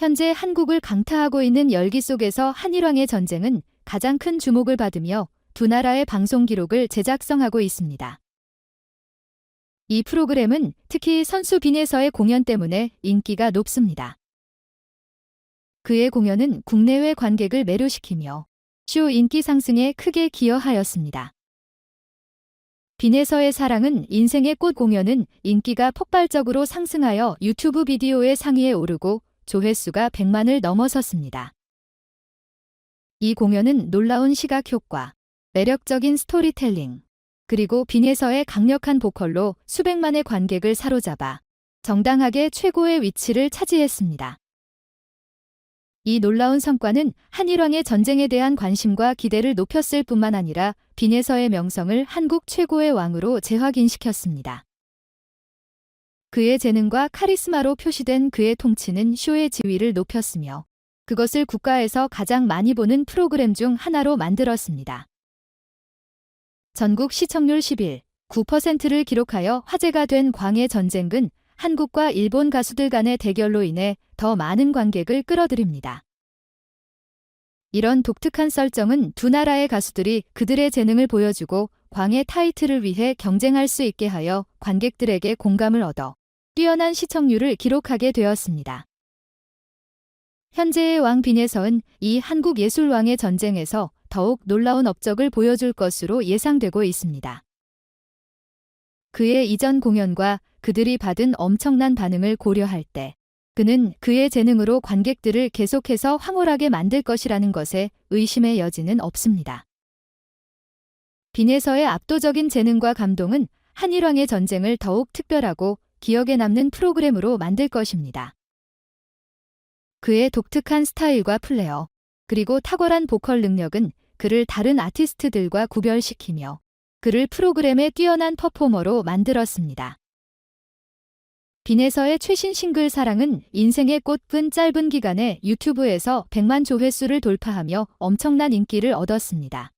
현재 한국을 강타하고 있는 열기 속에서 한일왕의 전쟁은 가장 큰 주목을 받으며 두 나라의 방송 기록을 제작성하고 있습니다. 이 프로그램은 특히 선수 빈에서의 공연 때문에 인기가 높습니다. 그의 공연은 국내외 관객을 매료시키며 쇼 인기 상승에 크게 기여하였습니다. 빈에서의 사랑은 인생의 꽃 공연은 인기가 폭발적으로 상승하여 유튜브 비디오의 상위에 오르고 조회수가 100만을 넘어섰습니다. 이 공연은 놀라운 시각 효과, 매력적인 스토리텔링, 그리고 빈에서의 강력한 보컬로 수백만의 관객을 사로잡아 정당하게 최고의 위치를 차지했습니다. 이 놀라운 성과는 한일왕의 전쟁에 대한 관심과 기대를 높였을 뿐만 아니라 빈에서의 명성을 한국 최고의 왕으로 재확인시켰습니다. 그의 재능과 카리스마로 표시된 그의 통치는 쇼의 지위를 높였으며 그것을 국가에서 가장 많이 보는 프로그램 중 하나로 만들었습니다. 전국 시청률 11, 9%를 기록하여 화제가 된 광해 전쟁은 한국과 일본 가수들 간의 대결로 인해 더 많은 관객을 끌어들입니다. 이런 독특한 설정은 두 나라의 가수들이 그들의 재능을 보여주고 광해 타이틀을 위해 경쟁할 수 있게 하여 관객들에게 공감을 얻어 뛰어난 시청률을 기록하게 되었습니다. 현재의 왕 빈에서은 이 한국 예술왕의 전쟁에서 더욱 놀라운 업적을 보여줄 것으로 예상되고 있습니다. 그의 이전 공연과 그들이 받은 엄청난 반응을 고려할 때 그는 그의 재능으로 관객들을 계속해서 황홀하게 만들 것이라는 것에 의심의 여지는 없습니다. 빈에서의 압도적인 재능과 감동은 한일왕의 전쟁을 더욱 특별하고 기억에 남는 프로그램으로 만들 것입니다. 그의 독특한 스타일과 플레어, 그리고 탁월한 보컬 능력은 그를 다른 아티스트들과 구별시키며 그를 프로그램의 뛰어난 퍼포머로 만들었습니다. 빈에서의 최신 싱글 사랑은 인생의 꽃은 짧은 기간에 유튜브에서 100만 조회수를 돌파하며 엄청난 인기를 얻었습니다.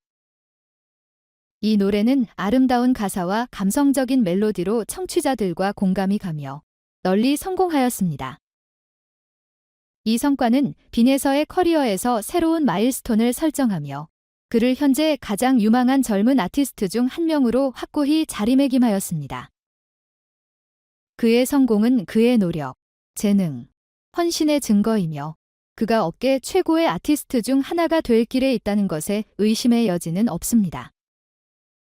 이 노래는 아름다운 가사와 감성적인 멜로디로 청취자들과 공감이 가며 널리 성공하였습니다. 이 성과는 빈에서의 커리어에서 새로운 마일스톤을 설정하며 그를 현재 가장 유망한 젊은 아티스트 중 한 명으로 확고히 자리매김하였습니다. 그의 성공은 그의 노력, 재능, 헌신의 증거이며 그가 업계 최고의 아티스트 중 하나가 될 길에 있다는 것에 의심의 여지는 없습니다.